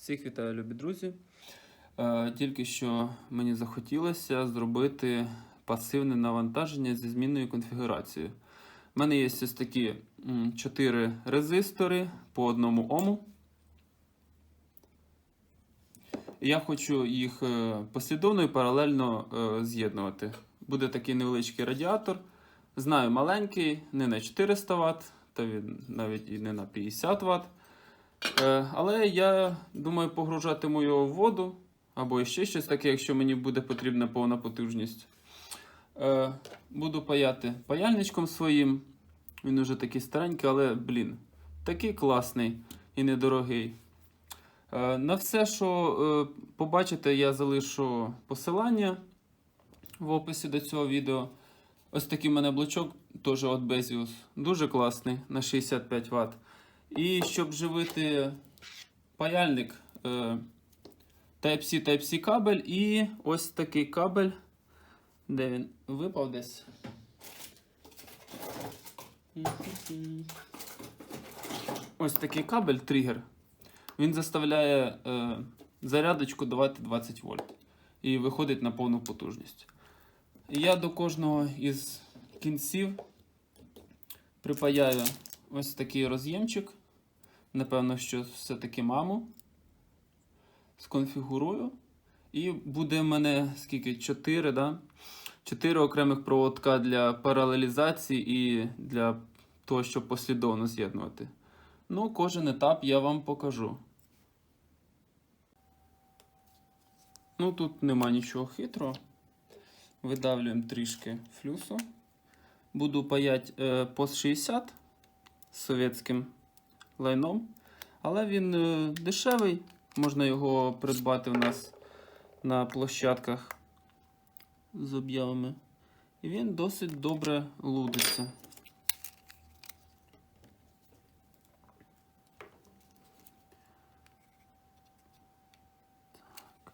Всіх вітаю, любі друзі. Е, Тільки що мені захотілося зробити пасивне навантаження зі змінною конфігурацією. У мене є ось такі 4 резистори по одному ому. Я хочу їх е, послідовно і паралельно е, з'єднувати. Буде такий невеличкий радіатор. Знаю, маленький, не на 400 Вт, та навіть і не на 50 Вт. Е, Але я думаю погружатиму його в воду або ще щось таке, якщо мені буде потрібна повна потужність. Е, Буду паяти паяльничком своїм. Він уже такий старенький, але, блін, такий класний і недорогий. Е, На все, що побачите, я залишу посилання в описі до цього відео. Ось такий в мене блочок, теж от Bezius. Дуже класний на 65 Вт. І щоб живити паяльник е, Type-C Type-C кабель і ось такий кабель. Де він випав десь. Ось такий кабель тригер. Він заставляє е, зарядочку давати 20 вольт. І виходить на повну потужність. Я до кожного із кінців припаяю ось такий роз'ємчик. Напевно, що все-таки маму. Сконфігурую. І буде в мене скільки? 4, да? 4 окремих проводка для паралелізації і для того, щоб послідовно з'єднувати. Ну, кожен етап я вам покажу. Ну, тут нема нічого хитрого. Видавлюємо трішки флюсу. Буду паяти е, пост 60 з совєтським лайном. Але він е, дешевий. Можна його придбати у нас на площадках з об'явами. І він досить добре лудиться. Так.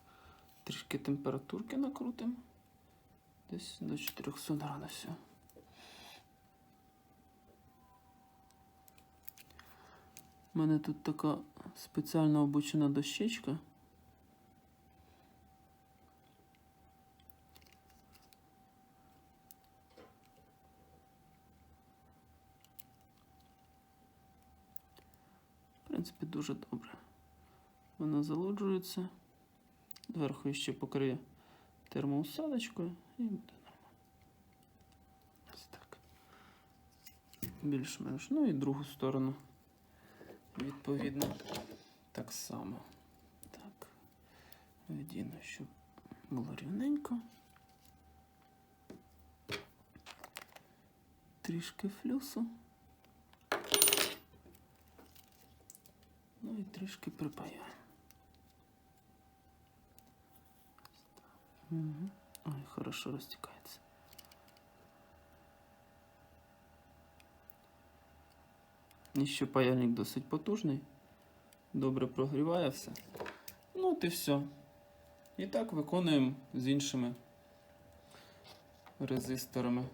Трішки температурки накрутимо. Десь до 400 градусів. У мене тут така спеціально обучена дощечка. В принципі, дуже добре. Вона залоджується. Зверху ще покриє термоусадочкою і буде нормально. Ось так. Більш-менш. Ну і другу сторону. Відповідно, так само. Так. Вдіну, щоб було рівненько. Трішки флюсу. Ну і трішки припаяємо. Угу. Ой, хорошо розтікається. І ще паяльник досить потужний. Добре прогріває все. Ну от і все. І так виконуємо з іншими резисторами.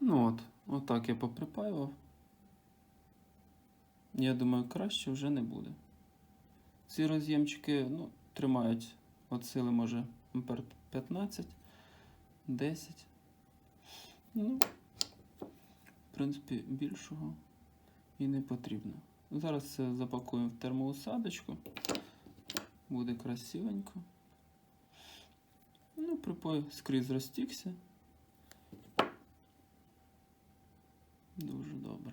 Ну от, отак я поприпаював. Я думаю, краще вже не буде. Ці роз'ємчики ну, тримають от сили, може, ампер 15, 10. Ну, в принципі, більшого і не потрібно. Зараз це запакуємо в термоусадочку. Буде красивенько. Ну, припой скрізь розтікся. Дуже добре.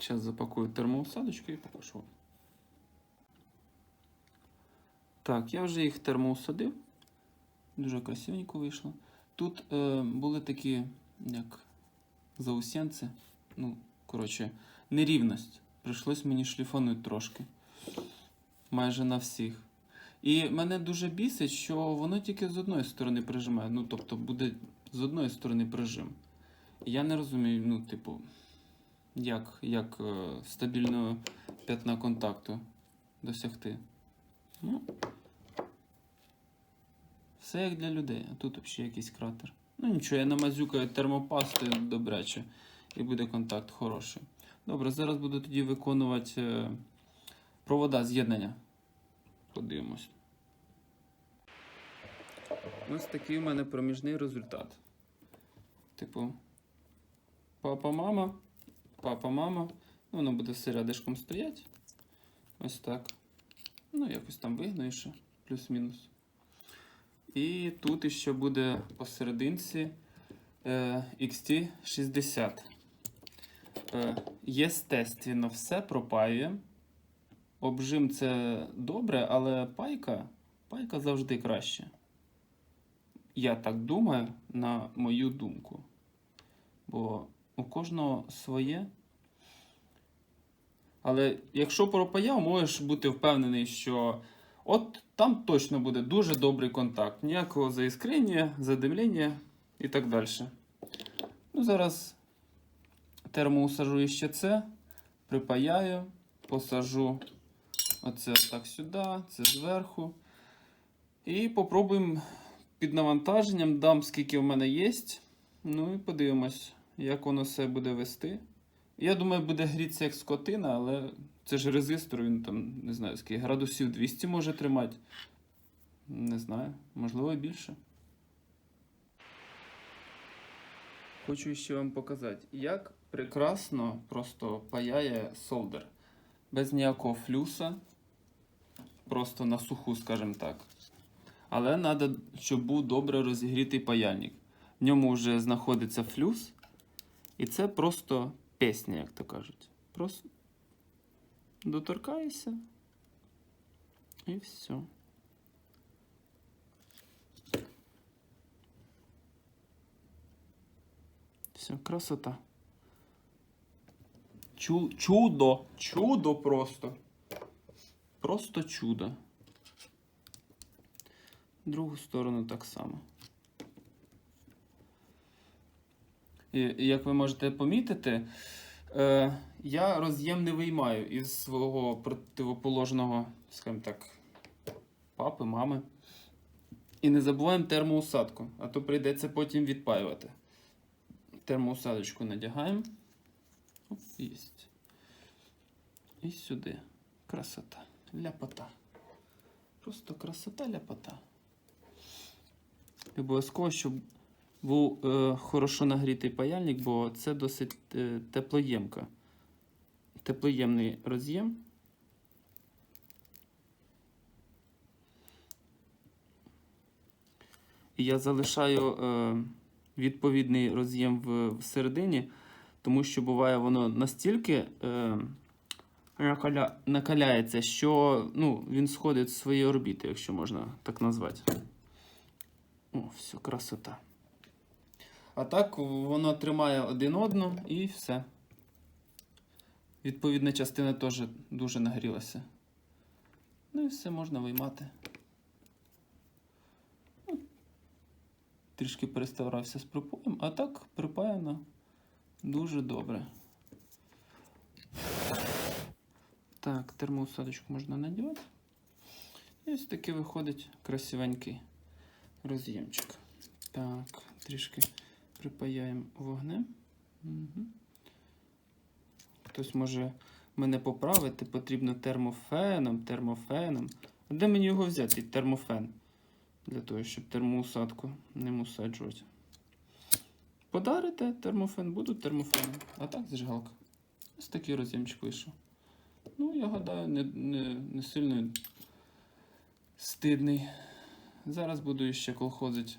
Зараз запакую термоусадочку і покажу. Так, я вже їх термоусадив. Дуже красивенько вийшло. Тут е, були такі, як заусенці, ну, коротше, нерівність. Прийшлось мені шліфанути трошки. Майже на всіх. І мене дуже бісить, що воно тільки з одної сторони прижимає. Ну, тобто буде з одної сторони прижим. Я не розумію, ну, типу, як, як е, стабільного п'ятна контакту досягти. Ну, все як для людей, а тут взагалі якийсь кратер. Ну нічого, я намазюкаю термопастою добряче. і буде контакт хороший. Добре, зараз буду тоді виконувати е, провода з'єднання. Подивимось. Ось такий у мене проміжний результат. Типу, папа, мама, папа, мама. Ну, воно буде все рядишком стояти. Ось так. Ну, якось там вигнаю ще, плюс-мінус. І тут іще буде посерединці е, XT60. Е, єстественно, все пропаює. Обжим це добре, але пайка, пайка завжди краще. Я так думаю, на мою думку. Бо у кожного своє. Але якщо пропаяв, можеш бути впевнений, що от там точно буде дуже добрий контакт. Ніякого заіскрення, задимлення і так далі. Ну, зараз термоусажу іще це, припаяю, посажу оце так сюди, це зверху. І попробуємо під навантаженням, дам скільки в мене є. Ну і подивимось, як воно все буде вести. Я думаю, буде грітися як скотина, але це ж резистор, він там, не знаю, скільки градусів 200 може тримати. Не знаю, можливо і більше. Хочу ще вам показати, як прекрасно просто паяє солдер. Без ніякого флюса. Просто на суху, скажімо так. Але треба, щоб був добре розігрітий паяльник. В ньому вже знаходиться флюс. І це просто пісня, як то кажуть. Просто доторкаєшся. І все. Все, красота. Чу чудо. Чудо просто. Просто чудо. Другу сторону так само. І як ви можете помітити, е, я роз'єм не виймаю із свого противоположного, скажімо так, папи, мами. І не забуваємо термоусадку, а то прийдеться потім відпаювати. Термоусадочку надягаємо. Оп, єсть. І сюди. Красота. Ляпота. Просто красота ляпота. Обов'язково, щоб був е, хорошо нагрітий паяльник, бо це досить е, теплоємка. Теплоємний роз'єм. І я залишаю е, відповідний роз'єм в, всередині, тому що буває воно настільки е, накаля, накаляється, що ну, він сходить з своєї орбіти, якщо можна так назвати. О, все, красота. А так воно тримає один одну і все. Відповідна частина теж дуже нагрілася. Ну і все можна виймати. Ну, Трішки переставрався з припоєм, а так припаяно дуже добре. Так, термоусадочку можна надівати. І ось такий виходить красивенький роз'ємчик. Так, трішки припаяємо вогнем. Угу. Хтось може мене поправити, потрібно термофеном, термофеном. А де мені його взяти, термофен? Для того, щоб термоусадку не усаджувати. Подарите термофен, буду термофеном. А так зажигалка. Ось такий роз'ємчик вийшов. Ну, я гадаю, не, не, не сильно стидний. Зараз буду ще колхозити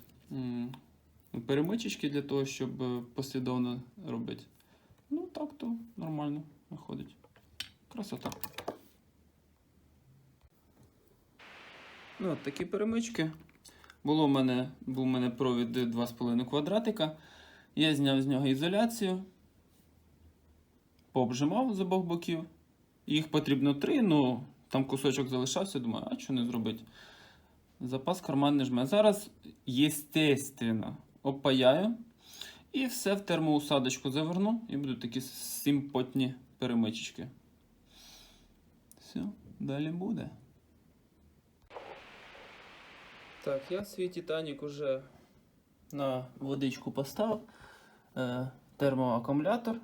перемичечки для того, щоб е, послідовно робити. Ну, так то нормально виходить. Красота. Ну, от такі перемички. Було в мене, був у мене провід 2,5 квадратика. Я зняв з нього ізоляцію, пообжимав з обох боків. Їх потрібно три, ну там кусочок залишався, думаю, а що не зробити? Запас карман не жме. Зараз, естественно, опаяю і все в термоусадочку заверну, і будуть такі симпотні перемичечки. Все, далі буде. Так, я свій Титанік уже на водичку поставив. Е, термоакумулятор.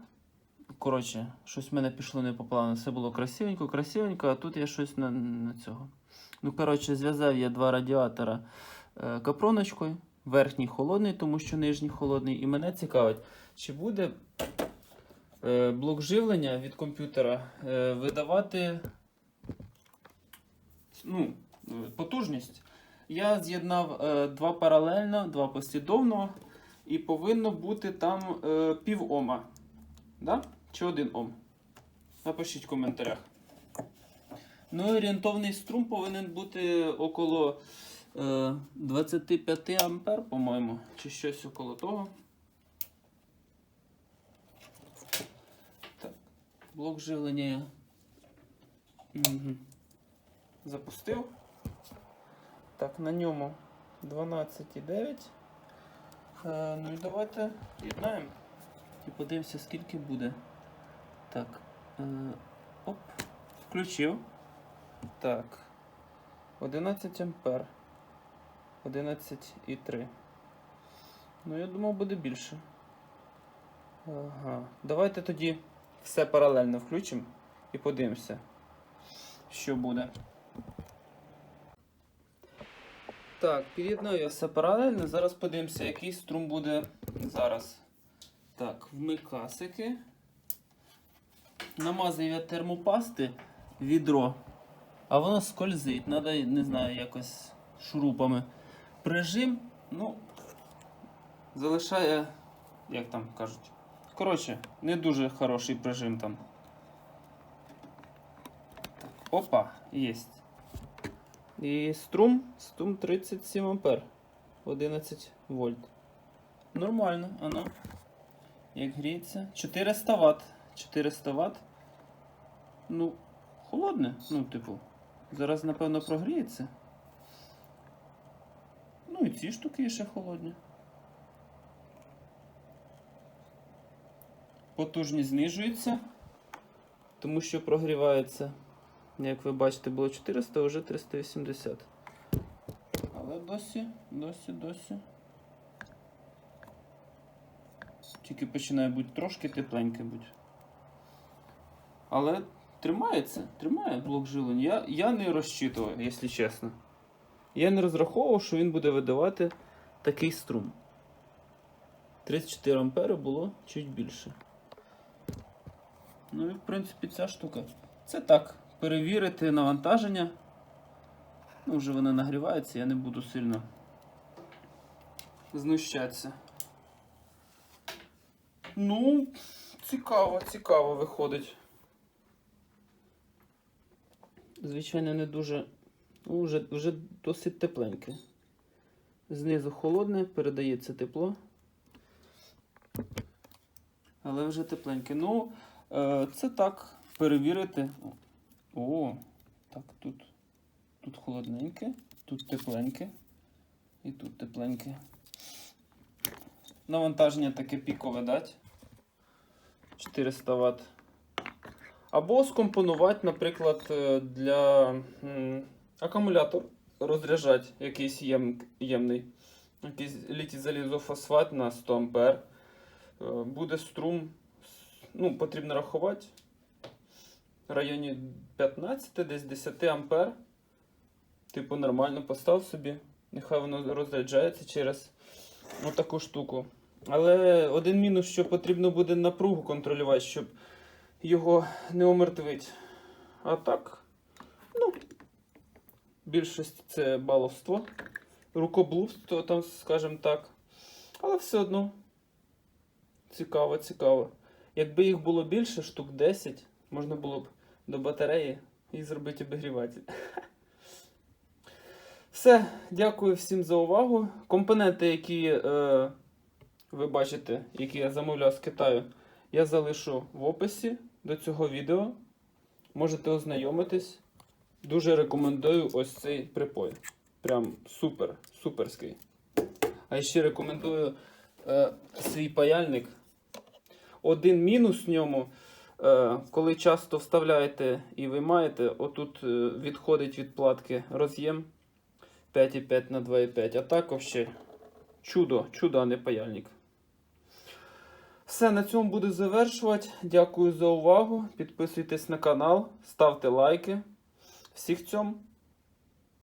Коротше, щось в мене пішло не по плану. Все було красивенько, красивенько, а тут я щось на, на цього. Ну, коротше, зв'язав я два радіатора е, капроночкою. Верхній холодний, тому що нижній холодний. І мене цікавить, чи буде е, блок живлення від комп'ютера е, видавати ну, потужність. Я з'єднав е, два паралельно, два послідовно, і повинно бути там пів ома. Да? Чи один ом? Напишіть в коментарях. Ну і орієнтовний струм повинен бути около 25 ампер, по-моєму, чи щось около того. Так, блок живлення я запустив. Так, на ньому 12,9. Е, ну і давайте єднаємо і подивимося, скільки буде. Так. Е, оп. Включив. Так. 11 ампер. 11,3. Ну, я думав, буде більше. Ага. Давайте тоді все паралельно включимо і подивимося, що буде. Так, під'єднаю все паралельно. Зараз подивимося, який струм буде зараз. Так, вмикасики. Намазав я термопасти відро, а воно скользить. Треба, не знаю, якось шурупами. Прижим, ну, залишає, як там кажуть. Коротше, не дуже хороший прижим там. Опа, єсть. І струм, струм 37 ампер. 11 вольт. Нормально, ано. Як гріється. 400 Вт. 400 Вт. Ну, холодне. Ну, типу. Зараз, напевно, прогріється. Ці штуки є ще холодні. Потужність знижується, тому що прогрівається. Як ви бачите, було 400, а вже 380. Але досі, досі, досі. Тільки починає бути трошки тепленьке бути. Але тримається, тримає блок жилень. Я, я не розчитував, якщо чесно. Я не розраховував, що він буде видавати такий струм. 34 ампери було чуть більше. Ну і в принципі ця штука. Це так, перевірити навантаження. Ну, вже вона нагрівається, я не буду сильно знущатися. Ну, цікаво, цікаво виходить. Звичайно, не дуже. Ну, вже, вже досить тепленьке. Знизу холодне, передається тепло. Але вже тепленьке. Ну, е, це так, перевірити. О, так, тут, тут холодненьке, тут тепленьке і тут тепленьке. Навантаження таке пікове дать. 400 Вт. Або скомпонувати, наприклад, е, для акумулятор розряджати якийсь єм, ємний. Якийсь літій залізофосфат на 100 А. Е, Буде струм, ну, потрібно рахувати. В районі 15, десь 10 ампер. Типу, нормально постав собі. Нехай воно розряджається через отаку штуку. Але один мінус, що потрібно буде напругу контролювати, щоб його не омертвити. А так, ну, більшість це баловство, рукоблудство, там, скажімо так. Але все одно цікаво, цікаво. Якби їх було більше, штук 10, можна було б до батареї і зробити обігріватель. Все, дякую всім за увагу. Компоненти, які е, ви бачите, які я замовляв з Китаю, я залишу в описі до цього відео. Можете ознайомитись. Дуже рекомендую ось цей припой. Прям супер, суперський. А ще рекомендую е, свій паяльник. Один мінус в ньому, е, коли часто вставляєте і виймаєте, отут е, відходить від платки роз'єм 5,5 на 2,5. А так взагалі чудо, чудо, а не паяльник. Все. На цьому буду завершувати. Дякую за увагу. Підписуйтесь на канал, ставте лайки. Всіх цьому.